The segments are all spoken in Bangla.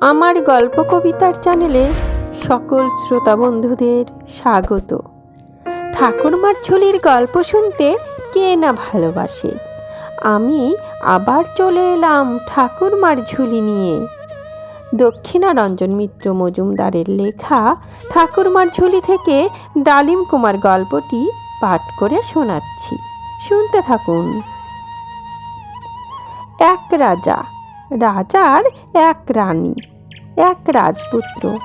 আমার গল্প কবিতার চ্যানেলে সকল শ্রোতা বন্ধুদের স্বাগত। ঠাকুরমার ঝুলির গল্প শুনতে কে না ভালোবাসে? আমি আবার চলে এলাম ঠাকুরমার ঝুলি নিয়ে। দক্ষিণারঞ্জন মিত্র মজুমদারের লেখা ঠাকুরমার ঝুলি থেকে ডালিম কুমার গল্পটি পাঠ করে শোনাচ্ছি। শুনতে থাকুন। এক রাজা রাজার এক রানী, এক রাজপুত্র।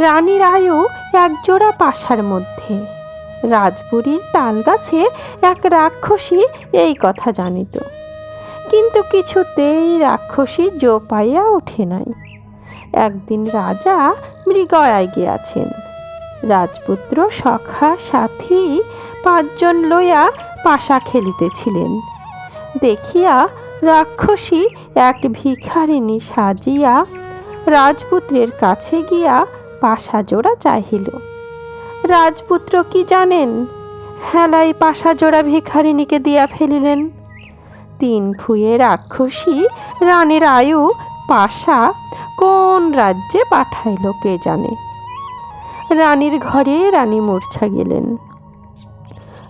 রানীর আয়ু একজোড়া পাশার মধ্যে। রাজপুরীর তাল গাছে এক রাক্ষসী এই কথা জানিত। কিন্তু কিছুতেই রাক্ষসী জো পাইয়া ওঠে নাই। একদিন রাজা মৃগয়ায় গিয়াছেন। রাজপুত্র সখা, সাথী পাঁচজন লইয়া পাশা খেলিতেছিলেন। দেখিয়া রাক্ষসী এক ভিখারিণী সাজিয়া রাজপুত্রের কাছে গিয়া পাশা জোড়া চাহিল। রাজপুত্র কি জানেন? হেলাই পাশা জোড়া ভিখারিণীকে দিয়া ফেলিলেন। তিন ফুয়ে রাক্ষসী রানীর আয়ু পাশা কোন রাজ্যে পাঠাইল কে জানে? রানীর ঘরে রানী মূর্ছা গেলেন।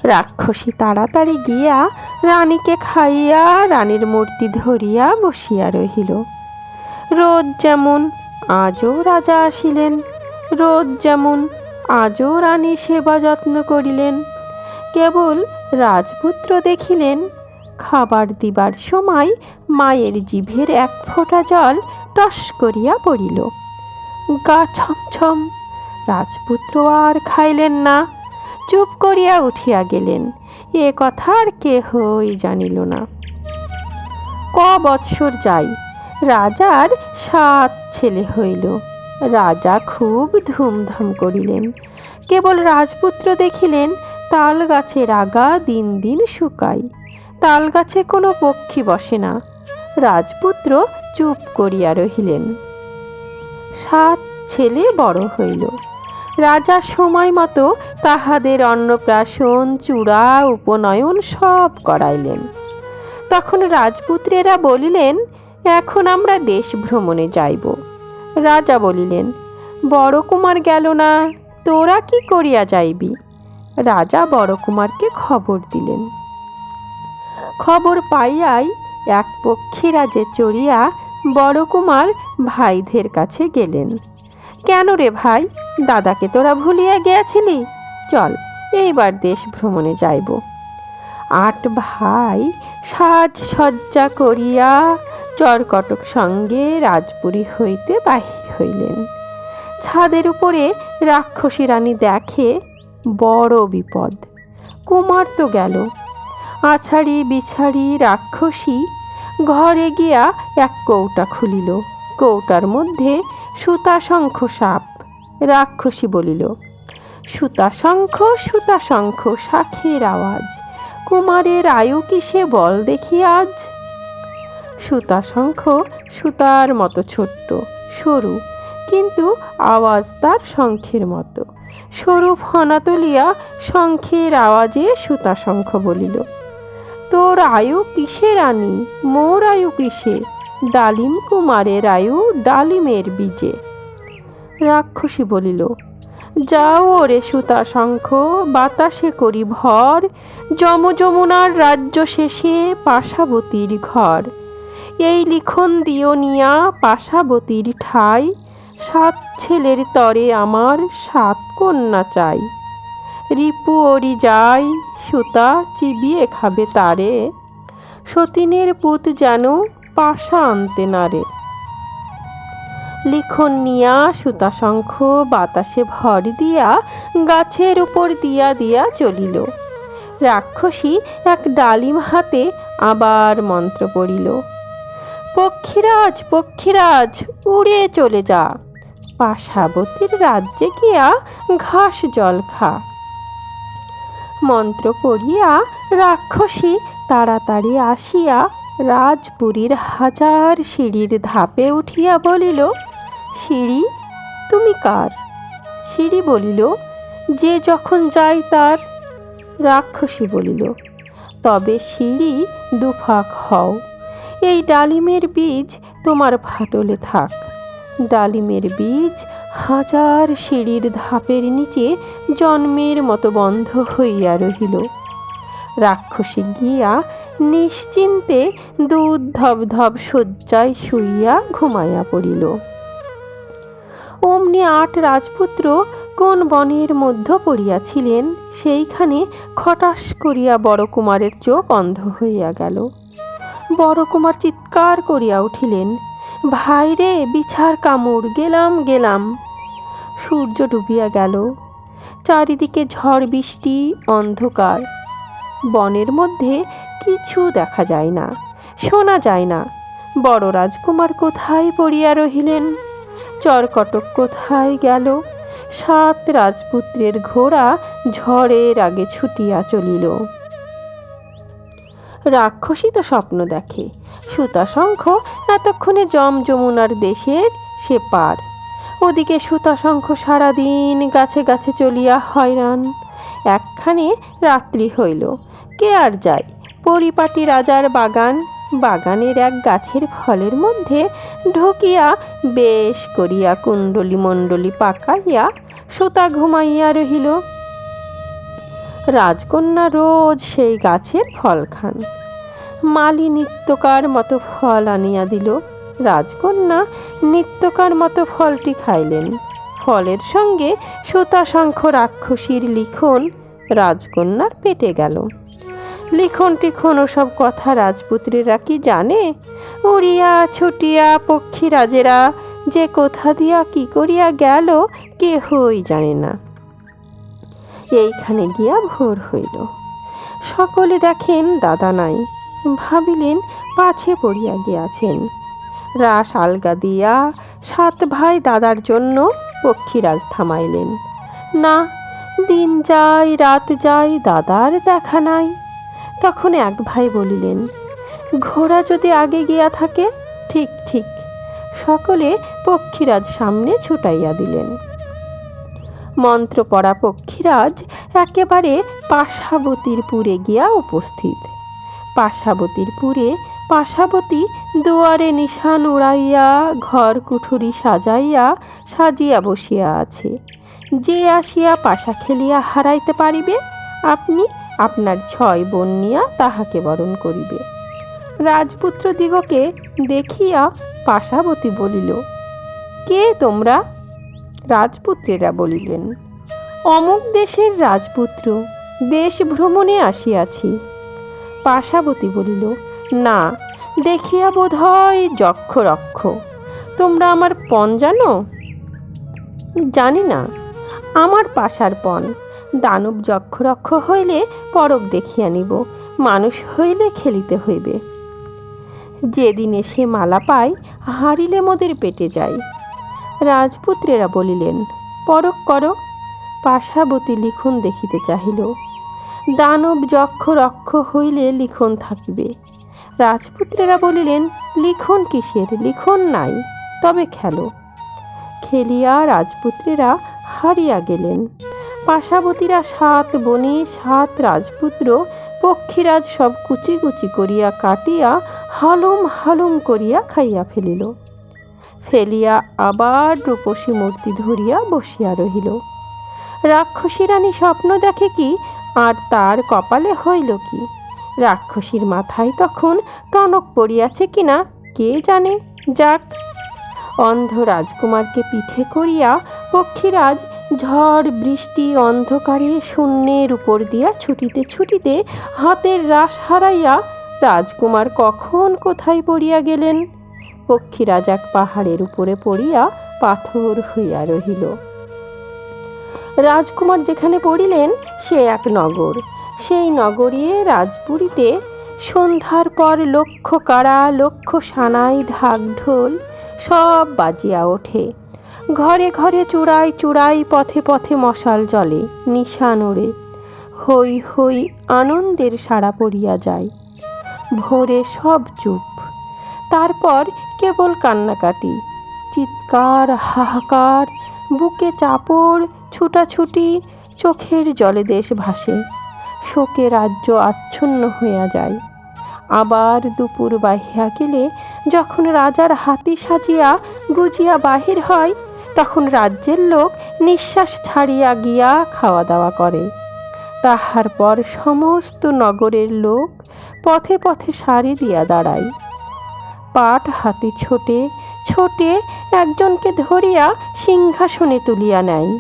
রাক্ষসী তাড়াতাড়ি গিয়া রানীকে খাইয়া রানীর মূর্তি ধরিয়া বসিয়া রহিল। রোজ যেমন আজও রাজা আসিলেন, রোজ যেমন আজও রানী সেবা যত্ন করিলেন, কেবল রাজপুত্র দেখিলেন, খাবার দিবার সময় মায়ের জিভের এক ফোঁটা জল টস করিয়া পড়িল। গা ছমছম, রাজপুত্র আর খাইলেন না। চুপ করিয়া উঠিয়া গেলেন। এ কথা আর কেহই জানিল না। ক বৎসর যাই, রাজার সাত ছেলে হইল। রাজা খুব ধুমধাম করিলেন। কেবল রাজপুত্র দেখিলেন তাল গাছের আগা দিন দিন শুকাই তাল গাছে কোনো পক্ষী বসে না। রাজপুত্র চুপ করিয়া রহিলেন। সাত ছেলে বড় হইল। রাজা সময় মতো তাহাদের অন্নপ্রাশন, চূড়া, উপনয়ন সব করাইলেন। তখন রাজপুত্রেরা বলিলেন, এখন আমরা দেশ ভ্রমণে যাইব। রাজা বলিলেন, বড় কুমার গেল না, তোরা কি করিয়া যাইবি? রাজা বড় কুমারকে খবর দিলেন। খবর পাইয়াই এক পক্ষীরাজে চড়িয়া বড় কুমার ভাইদের কাছে গেলেন। কেন রে ভাই? দাদাকে তোরা ভুলিয়া গিয়াছিলি? চল, এইবার দেশ ভ্রমণে যাইব। আট ভাই সাজ সজ্জা করিয়া চরকটক সঙ্গে রাজপুরী হইতে বাহির হইলেন। ছাদের উপরে রাক্ষসী রানী দেখে বড় বিপদ। কুমার তো গেল। আছাড়ি বিছাড়ি রাক্ষসী ঘরে গিয়া এক কৌটা খুলিল। কৌটার মধ্যে সুতাশঙ্খ সাপ। রাক্ষসী বলিল সুতাশঙ্খ সুতাশঙ্খ শাখের আওয়াজ। কুমারের আয়ু কিসে বল দেখি আজ? সুতাশঙ্খ সুতার মতো ছোট্ট, সরু, কিন্তু আওয়াজ তার শঙ্খের মতো। সরু ফনা তুলিয়া শঙ্খের আওয়াজে সুতাশঙ্খ বলিল, তোর আয়ু কিসের আনি মোর আয়ু কিসে ডালিম কুমারের আয়ু ডালিমের বীজে। রাক্ষসী বলিল, যাও ওরে সুতা শঙ্খ, বাতাসে করি ভর যম যমুনার রাজ্য শেষে পাশাবতীর ঘর। এই লিখন দিও নিয়া পাশাবতীর ঠাই, সাত ছেলের তরে আমার সাত কন্যা চাই। রিপু ওরি যাই, সুতা চিবিয়ে খাবে তারে। সতীনের পুত যেন পাশা আনতে নারে। লিখন নিয়া সুতাশঙ্খ বাতাসে ভর দিয়া গাছের উপর দিয়া দিয়া চলিল। রাক্ষসী এক ডালিম হাতে আবার মন্ত্র পড়িল, পক্ষীরাজ পক্ষীরাজ, উড়ে চলে যা। পাশাবতীর রাজ্যে গিয়া ঘাস জল খা। মন্ত্র পড়িয়া রাক্ষসী তাড়াতাড়ি আসিয়া রাজপুরীর হাজার সিঁড়ির ধাপে উঠিয়া বলিল, সিঁড়ি, তুমি কার? সিঁড়ি বলিল, যে যখন যাই তার। রাক্ষসী বলিল, তবে সিঁড়ি দুফাক হও। এই ডালিমের বীজ তোমার ফাটলে থাক। ডালিমের বীজ হাজার সিঁড়ির ধাপের নিচে জন্মের মতো বন্ধ হইয়া রহিল। রাক্ষসী গিয়া নিশ্চিন্তে দুধ ধবধব শয্যায় শুইয়া ঘুমাইয়া পড়িল। অমনি আট রাজপুত্র কোন বনের মধ্য পড়িয়াছিলেন, সেইখানে খটাস করিয়া বড় কুমারের চোখ অন্ধ হইয়া গেল। বড় কুমার চিৎকার করিয়া উঠিলেন ভাইরে বিছার কামড়, গেলাম গেলাম। সূর্য ডুবিয়া গেল। চারিদিকে ঝড় বৃষ্টি, অন্ধকার। বনের মধ্যে কিছু দেখা যায় না, শোনা যায় না। বড় রাজকুমার কোথায় পড়িয়া রহিলেন? চরকটক কোথায় গেল? সাত রাজপুত্রের ঘোড়া ঝড়ের আগে ছুটিয়া চলিল। রাক্ষসী তো স্বপ্ন দেখে সুতাশঙ্খ এতক্ষণে জম যমুনার দেশের সে পার। ওদিকে সুতাশঙ্খ সারাদিন গাছে গাছে চলিয়া হয়রান, একখানে রাত্রি হইল কে আর যায়? পরিপাটি রাজার বাগান, বাগানের এক গাছের ফলের মধ্যে ঢুকিয়া বেশ করিয়া কুণ্ডলি মণ্ডলি পাকাইয়া সুতা ঘুমাইয়া রহিল। রাজকন্যা রোজ সেই গাছের ফল খান মালি নিত্যকার মতো ফল আনিয়া দিল। রাজকন্যা নিত্যকার মতো ফলটি খাইলেন। ফলের সঙ্গে সুতা শঙ্খ রাক্ষসীর লিখন রাজকন্যার পেটে গেল। লিখন টিখন ওসব কথা রাজপুত্রীরা কি জানে? উড়িয়া ছুটিয়া পক্ষীরাজেরা যে কোথা দিয়া কি করিয়া গেল কেহই জানে না। এইখানে গিয়া ভোর হইল। সকলে দেখেন দাদা নাই। ভাবিলেন পাছে পড়িয়া গিয়াছেন। রাস আলগা দিয়া সাত ভাই দাদার জন্য পক্ষীরাজ থামাইলেন। না, দিন যায়, রাত যায়, দাদার দেখা নাই। তখন এক ভাই বলিলেন, ঘোড়া যদি আগে গিয়া থাকে? ঠিক ঠিক। সকলে পক্ষীরাজ সামনে ছুটাইয়া দিলেন। মন্ত্র পড়া পক্ষীরাজ একেবারে পাশাবতীর পুরে গিয়া উপস্থিত। পাশাবতীর পুরে পাশাবতী দুয়ারে নিশান উড়াইয়া, ঘর কুঠুরি সাজাইয়া, সাজিয়া বসিয়া আছে। যে আসিয়া পাশা খেলিয়া হারাইতে পারিবে, আপনি আপনার ছয় বোন নিয়া তাহাকে বরণ করিবে। রাজপুত্র দিগকে দেখিয়া পাশাবতী বলিল, কে তোমরা? রাজপুত্রেরা বলিলেন, অমুক দেশের রাজপুত্র, দেশ ভ্রমণে আসিয়াছি। পাশাবতী বলিল, না, দেখিয়া বোধ হয় যক্ষ রক্ষ তোমরা আমার পণ জানো? জানি না। আমার পাশার পণ দানব যক্ষরক্ষ হইলে পরক দেখিয়া নিব, মানুষ হইলে খেলিতে হইবে। যেদিনে সে মালা পায় হারিলে মোদের পেটে যায় রাজপুত্রেরা বলিলেন, পরক করো। পাশাবতী লিখন দেখিতে চাহিল, দানব যক্ষ রক্ষ হইলে লিখন থাকিবে। রাজপুত্রেরা বলিলেন, লিখন কিসের? লিখন নাই, তবে খেলো। খেলিয়া রাজপুত্রেরা হারিয়া গেলেন। পাশাবতীরা সাত বনে, সাত রাজপুত্র, পক্ষীরাজ সব কুচি কুচি করিয়া কাটিয়া, হালুম হালুম করিয়া খাইয়া ফেলিল। ফেলিয়া আবার রূপসী মূর্তি ধরিয়া বসিয়া রহিল। রাক্ষসী রানী স্বপ্ন দেখে কি, আর তার কপালে হইল কি? রাক্ষসীর মাথায় তখন টনক পড়িয়াছে কিনা, কে জানে? যাক। অন্ধ রাজকুমারকে পিঠে করিয়া পক্ষীরাজ ঝড়, বৃষ্টি, অন্ধকারে শূন্যের উপর দিয়া ছুটিতে ছুটিতে হাতের রাস হারাইয়া রাজকুমার কখন কোথায় পড়িয়া গেলেন? পক্ষীরাজ এক পাহাড়ের উপরে পড়িয়া পাথর হইয়া রহিল। রাজকুমার যেখানে পড়িলেন, সে এক নগর। সেই নগরে রাজপুরীতে সন্ধ্যার পর লক্ষ কারা লক্ষ সানাই ঢাক ঢোল সব বাজিয়া ওঠে। ঘরে ঘরে চূড়াই চূড়াই পথে পথে মশাল জলে নিশান ওড়ে। হই হই আনন্দের সাড়া পড়িয়া যায়। ভোরে সব চুপ। তারপর কেবল কান্নাকাটি। চিৎকার, হাহাকার, বুকে চাপড়, ছুটাছুটি, চোখের জলে দেশ ভাসে। শোকে রাজ্য আচ্ছন্ন হইয়া যায়। আবার দুপুর বাহিয়া গেলে যখন রাজার হাতি সাজিয়া গুজিয়া বাহির হয় তখন রাজ্যের লোক নিঃশ্বাস ছাড়িয়া গিয়া খাওয়া দাওয়া করে। তাহার পর সমস্ত নগরের লোক পথে পথে সারি দিয়া দাঁড়ায়। পাট হাতে ছোটে ছোটে একজনকে ধরিয়া সিংহাসনে তুলিয়া নেয়।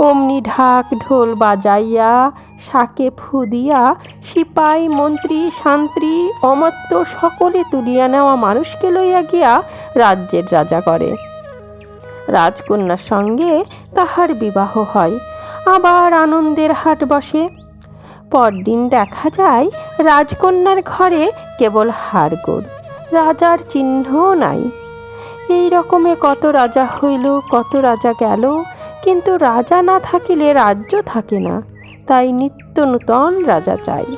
অমনি ঢাক ঢোল বাজাইয়া, শাকে ফুদিয়া সিপাই, মন্ত্রী, শান্ত্রী অমাত্য সকলে তুলিয়া নেওয়া মানুষকে লইয়া গিয়া রাজ্যের রাজা করে। রাজকন্যার সঙ্গে তাহার বিবাহ হয়। আবার আনন্দের হাট বসে। পরদিন দেখা যায়, রাজকন্যার ঘরে কেবল হাড়গোড় রাজার চিহ্নও নাই। এই রকমে কত রাজা হইল, কত রাজা গেল, কিন্তু রাজা না থাকিলে রাজ্য থাকে না, তাই নিত্য নূতন রাজা চাই।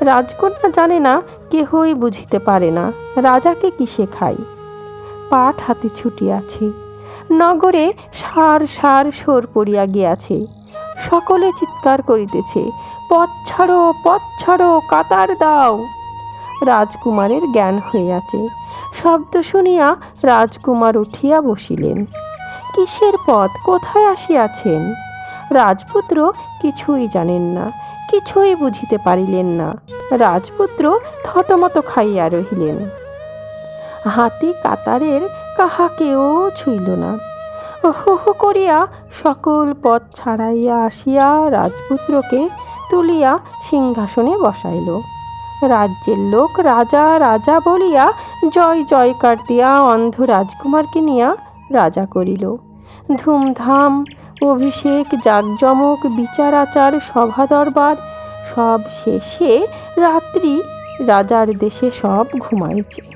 রাজকন্যা জানে না, কেহই বুঝিতে পারে না, রাজাকে কিসে খাই? পাঠ হাতে ছুটিয়াছে নগরে সার সার সোর পড়িয়া গিয়াছে। সকলে চিৎকার করিতেছে, পথ ছাড়ো পথ ছাড়ো, কাতার দাও! রাজকুমারের জ্ঞান হইয়াছে। শব্দ শুনিয়া রাজকুমার উঠিয়া বসিলেন। কিসের পথ? কোথায় আসিয়াছেন? রাজপুত্র কিছুই জানেন না, কিছুই বুঝিতে পারিলেন না। রাজপুত্র থতমত খাইয়া রহিলেন। হাতি কাতারের কাহাকেও ছুইল না। হু করিয়া সকল পথ ছাড়াইয়া আসিয়া রাজপুত্রকে তুলিয়া সিংহাসনে বসাইল। রাজ্যের লোক রাজা রাজা বলিয়া জয় জয়কার দিয়া অন্ধ রাজকুমারকে নিয়া রাজা করিল। ধুমধাম, অভিষেক, জাকজমক বিচার আচার সভা দরবার সব শেষে রাত্রি রাজার দেশে সব ঘুমাইছে।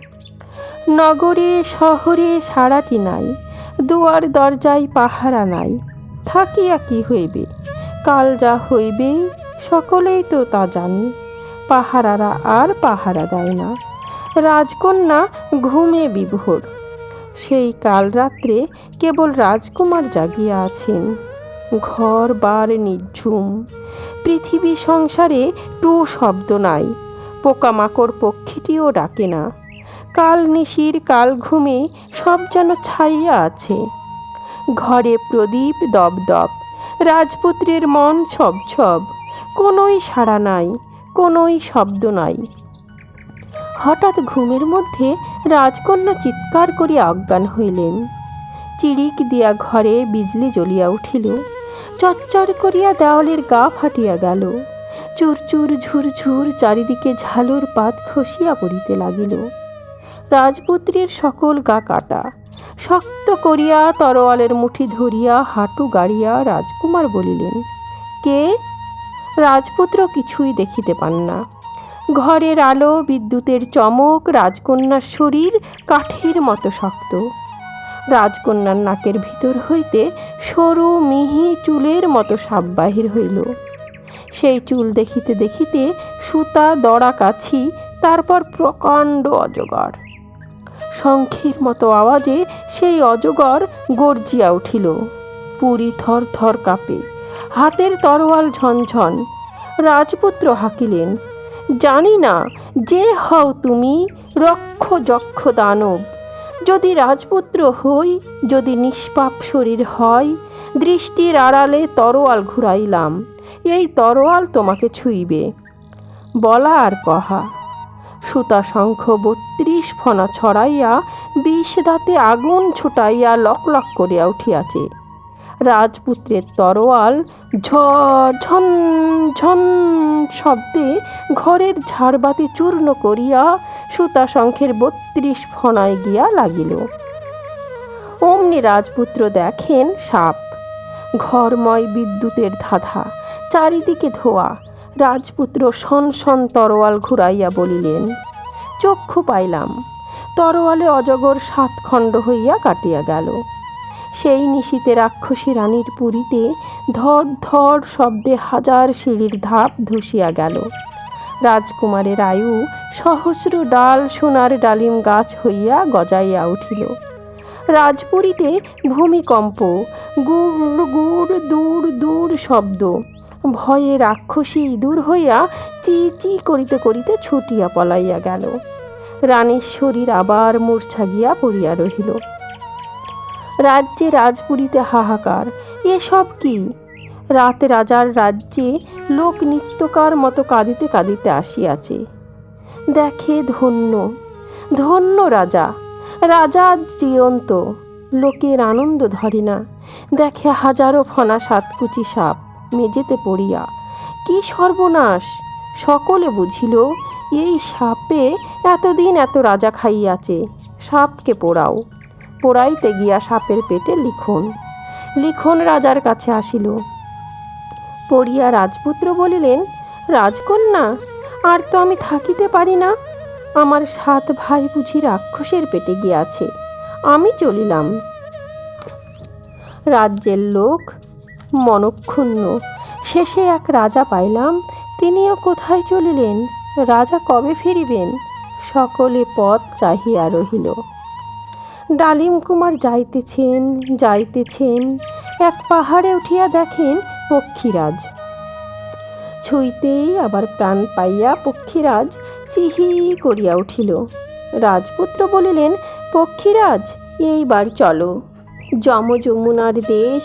নগরে, শহরে সারাটি নাই, দুয়ার দরজায় পাহারা নাই, থাকিয়া কি হইবে? কাল যা হইবে, সকলেই তো তা জানি, পাহারারা আর পাহারা দেয় না, রাজকন্যা ঘুমে বিভোর, সেই কাল রাত্রে কেবল রাজকুমার জাগিয়া আছেন, ঘর বার নিঝুম, পৃথিবী সংসারে টু শব্দ নাই, পোকামাকড় পক্ষীটিও ডাকে না কাল নিশির কাল ঘুমে সব যেন ছাইয়া আছে। ঘরে প্রদীপ দপদপ রাজপুত্রের মন ছব ছব, কোনোই সাড়া নাই, কোনোই শব্দ নাই। হঠাৎ ঘুমের মধ্যে রাজকন্যা চিৎকার করিয়া অজ্ঞান হইলেন। চিরিক দিয়া ঘরে বিজলি জ্বলিয়া উঠিল। চচ্চর করিয়া দেওয়ালের গা ফাটিয়া গেল। চুরচুর ঝুরঝুর চারিদিকে ঝালুর পাত খসিয়া পড়িতে লাগিল। রাজপুত্রের সকল গা কাটা। শক্ত করিয়া তরোয়ালের মুঠি ধরিয়া হাঁটু গাড়িয়া রাজকুমার বলিলেন, কে? রাজপুত্র কিছুই দেখিতে পান না। ঘরের আলো, বিদ্যুতের চমক, রাজকন্যার শরীর কাঠের মতো শক্ত। রাজকন্যার নাকের ভিতর হইতে সরু, মিহি চুলের মতো সাপ বাহির হইল। সেই চুল দেখিতে দেখিতে সুতা, দড়া, কাছি, তারপর প্রকাণ্ড অজগর। শঙ্খের মতো আওয়াজে সেই অজগর গর্জিয়া উঠিল। পুরী থর থর কাঁপে, হাতের তরোয়াল ঝনঝন। রাজপুত্র হাকিলেন, জানি না, যে হও তুমি, রক্ষ যক্ষ দানব। যদি রাজপুত্র হই, যদি নিষ্পাপ শরীর হয়, দৃষ্টির আড়ালে তরোয়াল ঘুরাইলাম, এই তরোয়াল তোমাকে ছুঁইবে। বলা আর কহা। সুতা শঙ্খ বত্রিশ ফনা ছড়াইয়া বিষ দাঁতে আগুন ছুটাইয়া লক লক করিয়া উঠিয়াছে। রাজপুত্রের তরোয়াল ঝন ঝন শব্দে ঘরের ঝাড়বাতি চূর্ণ করিয়া সুতা শঙ্খের বত্রিশ ফনায় গিয়া লাগিল। অমনি রাজপুত্র দেখেন সাপ। ঘরময় বিদ্যুতের ধাঁধা, চারিদিকে ধোয়া রাজপুত্র শন শন তরোয়াল ঘুরাইয়া বলিলেন, চক্ষু পাইলাম। তরোয়ালে অজগর সাত খণ্ড হইয়া কাটিয়া গেল। সেই নিশীতে রাক্ষসী রানীর পুরীতে ধর ধর শব্দে হাজার সিঁড়ির ধাপ ধসিয়া গেল। রাজকুমারের আয়ু সহস্র ডাল সোনার ডালিম গাছ হইয়া গজাইয়া উঠিল। রাজপুরীতে ভূমিকম্প, গুড় গুড় দূর দূর শব্দ। ভয়ে রাক্ষসী ইঁদুর হইয়া চি চি করিতে করিতে ছুটিয়া পলাইয়া গেল। রানীর শরীর আবার মূর্ছা গিয়া পড়িয়া রহিল। রাজ্যে রাজপুরীতে হাহাকার, এসব কি? রাত রাজার রাজ্যে লোক নিত্যকার মতো কাঁদিতে কাঁদিতে আসিয়াছে। দেখে ধন্য ধন্য রাজা রাজা আজ জীবন্ত লোকের আনন্দ ধরে না দেখে হাজারো ফনা সাতকুচি সাপ মেঝেতে পড়িয়া, কি সর্বনাশ! সকলে বুঝিল, এই সাপে এতদিন এত রাজা খাইয়াছে। সাপকে পোড়াও। পোড়াইতে গিয়া সাপের পেটে লিখন। লিখন রাজার কাছে আসিল। পড়িয়া রাজপুত্র বলিলেন, রাজকন্যা, আর তো আমি থাকিতে পারি না। আমার সাত ভাই বুঝি রাক্ষসের পেটে গিয়াছে। আমি চলিলাম। রাজ্যের লোক মনক্ষুণ্ণ। শেষে এক রাজা পাইলাম। তিনিও কোথায় চলিলেন? রাজা কবে ফিরিবেন? সকলে পথ চাহিয়া রহিল। ডালিম কুমার যাইতেছেন যাইতেছেন। এক পাহাড়ে উঠিয়া দেখেন পক্ষীরাজ। ছুঁইতেই আবার প্রাণ পাইয়া পক্ষীরাজ চিহি করিয়া উঠিল। রাজপুত্র বলিলেন, পক্ষীরাজ, এইবার চলো। যম যমুনার দেশ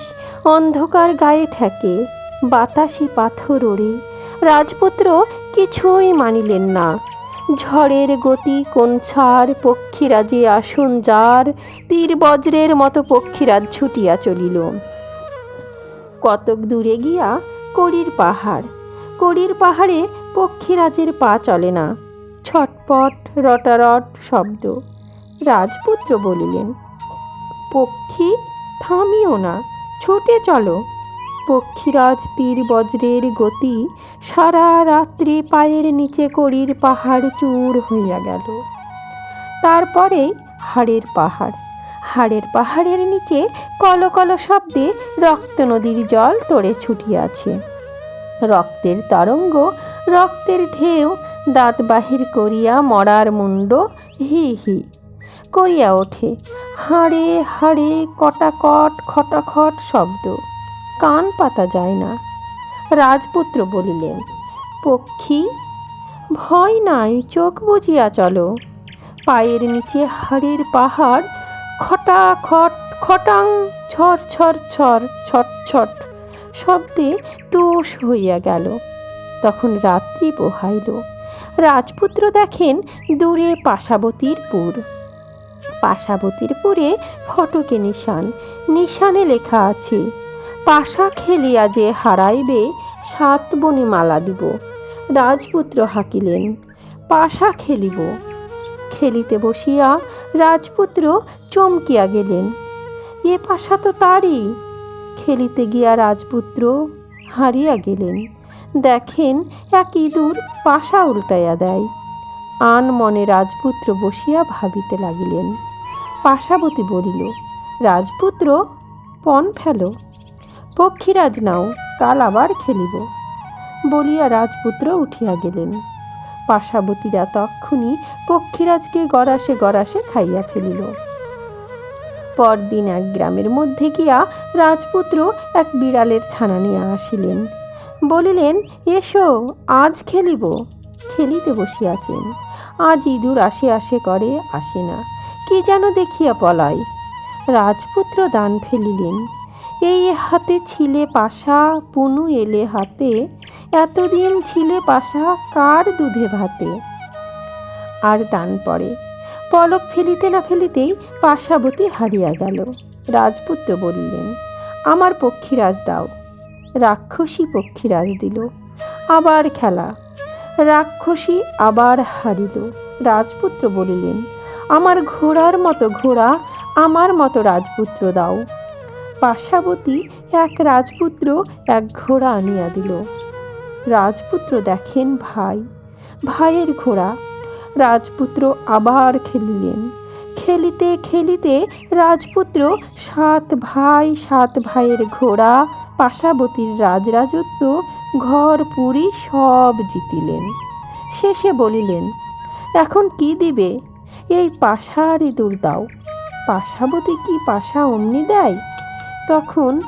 অন্ধকার গায়ে ঠেকে, বাতাসি পাথর ওড়ে। রাজপুত্র কিছুই মানিলেন না। ঝড়ের গতি কোনছার পক্ষীরাজে আসুন যার। তীর বজ্রের মতো পক্ষীরাজ ছুটিয়া চলিল। কতক দূরে গিয়া কড়ির পাহাড়। কড়ির পাহাড়ে পক্ষীরাজের পা চলে না। ছটপট, রটারট শব্দ। রাজপুত্র বলিলেন, পক্ষী, থামিও না, ছুটে চলো। পক্ষীরাজ তীর বজ্রের গতি সারা রাত্রি পায়ের নিচে কড়ির পাহাড় চূর হইয়া গেল। তারপরে হাড়ের পাহাড়, হাড়ের পাহাড়ের নিচে কলকল শব্দে রক্ত নদীর জল তোড়ে ছুটিয়াছে। রক্তের তরঙ্গ রক্তের ঢেউ দাঁত বাহির করিয়া মরার মুন্ড হি হি, করিয়া ওঠে। হাড়ে হাড়ে কটাকট, খটাখট শব্দ। কান পাতা যায় না। রাজপুত্র বলিলেন, পক্ষী, ভয় নাই, চোখ বুজিয়া চলো। পায়ের নিচে হাড়ের পাহাড় খটা খট খটাং ছর ছর ছর ছট ছট শব্দে তুষ হইয়া গেল। তখন রাত্রি পোহাইল রাজপুত্র দেখেন দূরে পাশাবতীর পুর। পাশাবতীর পুরে ফটকে নিশান। নিশানে লেখা আছে, পাশা খেলিয়া যে হারাইবে, সাত বনে মালা দিব। রাজপুত্র হাকিলেন, পাশা খেলিব। খেলিতে বসিয়া রাজপুত্র চমকিয়া গেলেন, এ পাশা তো তারই। খেলিতে গিয়া রাজপুত্র হারিয়া গেলেন। দেখেন এক ইঁদুর পাশা উল্টাইয়া দেয়। আন মনে রাজপুত্র বসিয়া ভাবিতে লাগিলেন। পাশাবতী বলিল, রাজপুত্র, পণ ফেলো। পক্ষীরাজ নাও, কাল আবার খেলিব। বলিয়া রাজপুত্র উঠিয়া গেলেন। পাশাবতীরা তক্ষুনি পক্ষীরাজকে গড়াসে গড়াসে খাইয়া ফেলিল। পরদিন এক গ্রামের মধ্যে গিয়া রাজপুত্র এক বিড়ালের ছানা নিয়ে আসিলেন। বলিলেন, এসো, আজ খেলিব। খেলিতে বসিয়াছেন। আজ ইঁদুর আসে আসে করে, আসে না। কি যেন দেখিয়া পলায়। রাজপুত্র দান ফেলিলেন। এই হাতে ছিলে পাশা, পুনু এলে হাতে। এতদিন ছিলে পাশা, কার দুধে ভাতে? আর দান পড়ে পলক ফেলিতে না ফেলিতেই পাশাবতী হারিয়া গেল। রাজপুত্র বললেন, আমার পক্ষীরাজ দাও। রাক্ষসী পক্ষীরাজ দিল। আবার খেলা। রাক্ষসী আবার হারিল। রাজপুত্র বলিলেন, আমার ঘোড়ার মতো ঘোড়া, আমার মতো রাজপুত্র দাও। পাশাবতী এক রাজপুত্র এক ঘোড়া আনিয়া দিল। রাজপুত্র দেখেন ভাই। ভাইয়ের ঘোড়া। রাজপুত্র আবার খেলিলেন। খেলিতে খেলিতে রাজপুত্র সাত ভাই, সাত ভাইয়ের ঘোড়া, পাশাবতীর রাজরাজত্ব, ঘর, পুরী সব জিতিলেন। শেষে বলিলেন, এখন কি দিবে? এই পাশার ইঁদুর দাও। পাশাবতী কি পাশা অমনি দেয়? তখন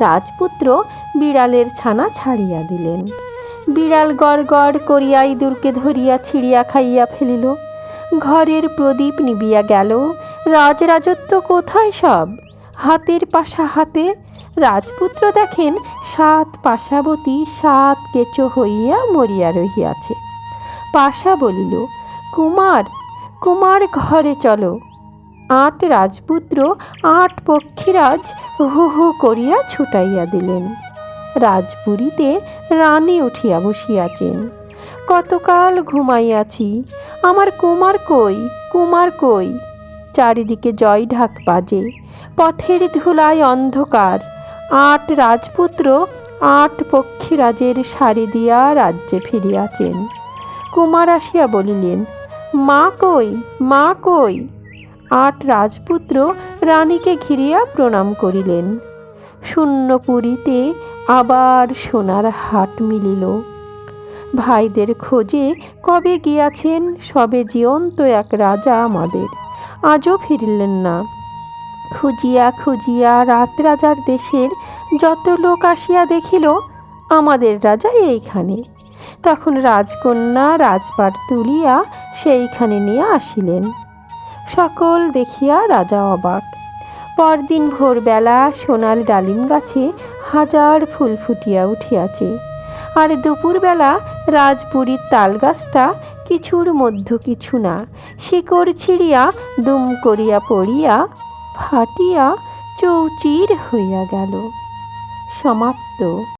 রাজপুত্র বিড়ালের ছানা ছাড়িয়া দিলেন। বিড়াল গড় গড় করিয়া ইঁদুরকে ধরিয়া ছিঁড়িয়া খাইয়া ফেলিল। ঘরের প্রদীপ নিবিয়া গেল। রাজরাজত্ব কোথায় সব? হাতের পাশা হাতে রাজপুত্র দেখেন, সাত পাশাবতী সাত কেঁচো হইয়া মরিয়া রহিয়াছে। পাশা বলিল, কুমার কুমার ঘরে চলো। আট রাজপুত্র, আট পক্ষীরাজ হু হু করিয়া ছুটাইয়া দিলেন। রাজপুরীতে রানী উঠিয়া বসিয়াছেন। কতকাল ঘুমাইয়াছি? আমার কুমার কই কুমার কই? চারিদিকে জয় ঢাক বাজে, পথের ধুলায় অন্ধকার। আট রাজপুত্র, আট পক্ষীরাজের সারি দিয়া রাজ্যে ফিরিয়াছেন। কুমার আসিয়া বলিলেন, মা কই মা কই? আট রাজপুত্র রানীকে ঘিরিয়া প্রণাম করিলেন। শূন্যপুরীতে আবার সোনার হাট মিলিল। ভাইদের খোঁজে কবে গিয়াছেন, সবে জীবন্ত এক রাজা আমাদের। আজও ফিরলেন না। খুঁজিয়া খুঁজিয়া রাত রাজার দেশের যত লোক আসিয়া দেখিল, আমাদের রাজা এইখানে। তখন রাজকন্যা রাজপাট তুলিয়া সেইখানে নিয়ে আসিলেন। সকল দেখিয়া রাজা অবাক। পরদিন ভোরবেলা সোনার ডালিম গাছে হাজার ফুল ফুটিয়া উঠিয়াছে। আর দুপুরবেলা রাজপুরীর তালগাছটা কিছুর মধ্য কিছু না। শিকড় ছিঁড়িয়া দুম করিয়া পড়িয়া ফাটিয়া চৌচির হইয়া গেল। সমাপ্ত।